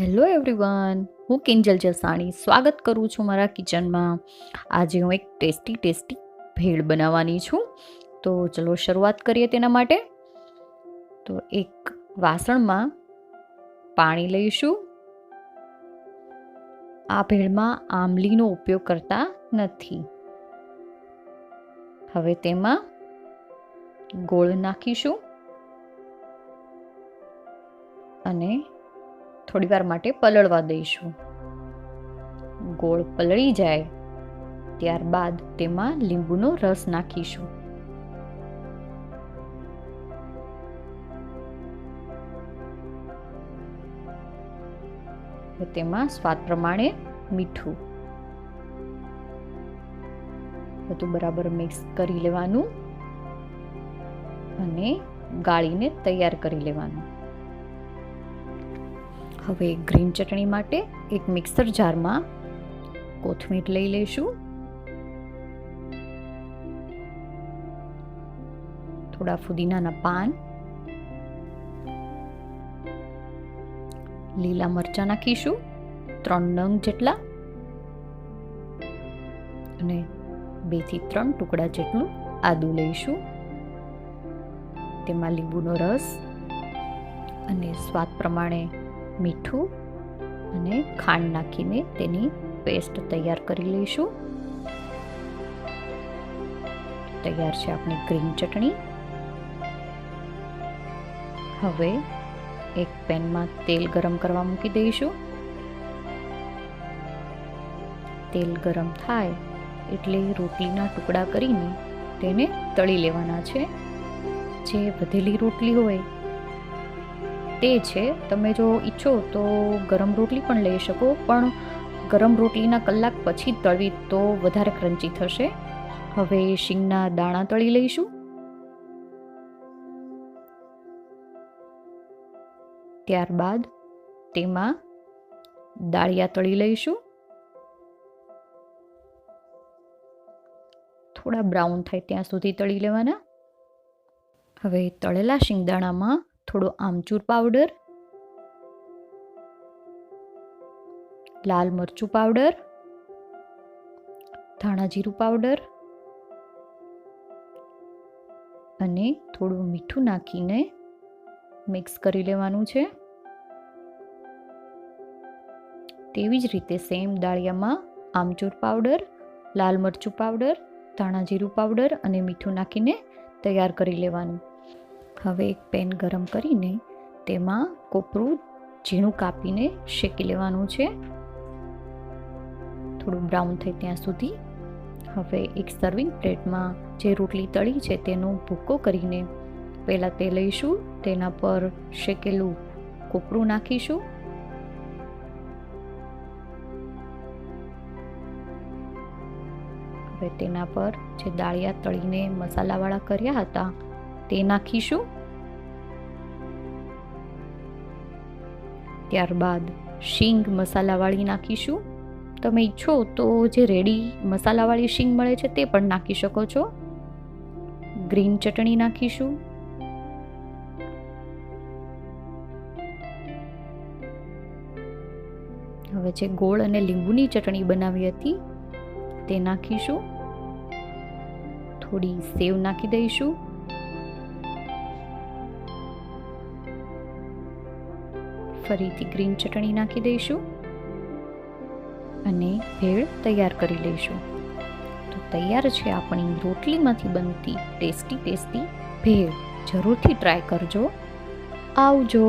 Hello everyone, હું કિંજલ જસાણી સ્વાગત કરું છું મારા કિચનમાં. આજે હું એક ટેસ્ટી ટેસ્ટી ભેળ બનાવવાની છું. તો ચલો શરૂઆત કરીએ તેના માટે. તો એક વાસણમાં પાણી લઈશું. આ ભેળમાં આમલીનો ઉપયોગ કરતા નથી. હવે તેમાં ગોળ નાખીશું. અને થોડી વાર માટે પલળવા દઈશું. ગોળ પલળી જાય, ત્યારબાદ તેમાં લીંબુનો રસ નાખીશું. તેમાં સ્વાદ પ્રમાણે મીઠું. બધું બરાબર મિક્સ કરી લેવાનું અને ગાળીને તૈયાર કરી લેવાનું. હવે ગ્રીન ચટણી માટે એક મિક્સર જારમાં કોથમીર લઈ લઈશું. થોડા ફુદીનાના પાન. લીલા મરચાં નાખીશું, ત્રણ નંગ જેટલા. અને બેથી ત્રણ ટુકડા જેટલું આદું લઈશું. તેમાં લીંબુનો રસ અને સ્વાદ પ્રમાણે મીઠું અને ખાંડ નાખીને તેની પેસ્ટ તૈયાર કરી લઈશું. તૈયાર છે આપણી ગ્રીન ચટણી. હવે એક પેનમાં તેલ ગરમ કરવા મૂકી દઈશું. તેલ ગરમ થાય એટલે રોટલીના ટુકડા કરીને તેને તળી લેવાના છે. જે વધેલી રોટલી હોય તે છે. તમે જો ઈચ્છો તો ગરમ રોટલી પણ લઈ શકો, પણ ગરમ રોટલીના કલાક પછી તળવી તો વધારે ક્રંચી થશે. હવે શીંગના દાણા તળી લઈશું. ત્યારબાદ તેમાં દાળિયા તળી લઈશું. થોડા બ્રાઉન થાય ત્યાં સુધી તળી લેવાના. હવે તળેલા શિંગદાણામાં થોડો આમચૂર પાવડર લાલ મરચું પાવડર ધાણા જીરું પાવડર અને થોડું મીઠું નાખીને મિક્સ કરી લેવાનું છે. તેવી જ રીતે સેમ દાળિયામાં આમચૂર પાવડર લાલ મરચું પાવડર ધાણા જીરું પાવડર અને મીઠું નાખીને તૈયાર કરી લેવાનું. હવે એક પેન ગરમ કરીને તેમાં કોપરું ઝીણું કાપીને શેકી લેવાનું છે. થોડું બ્રાઉન થાય ત્યાં સુધી હવે એક સર્વિંગ પ્લેટમાં જે રોટલી તળી છે તેનો ભૂકો કરીને પહેલાં તે લઈશું, તેના પર શેકેલું કોપરું નાખીશું. હવે તેના પર જે દાળિયા તળીને મસાલાવાળા કર્યા હતા તે નાખીશું. ત્યારબાદ શીંગ મસાલાવાળી નાખીશું. તમે ઈચ્છો તો જે રેડી મસાલાવાળી શીંગ મળે છે તે પણ નાખી શકો છો. ગ્રીન ચટણી નાખીશું. હવે જે ગોળ અને લીંબુની ચટણી બનાવી હતી તે નાખીશું. થોડી સેવ નાખી દઈશું. ફરીથી ગ્રીન ચટણી નાખી દઈશું અને ભેળ તૈયાર કરી લઈશું. તો તૈયાર છે આપણી રોટલીમાંથી બનતી ટેસ્ટી ટેસ્ટી ભેળ. જરૂરથી ટ્રાય કરજો. આવજો.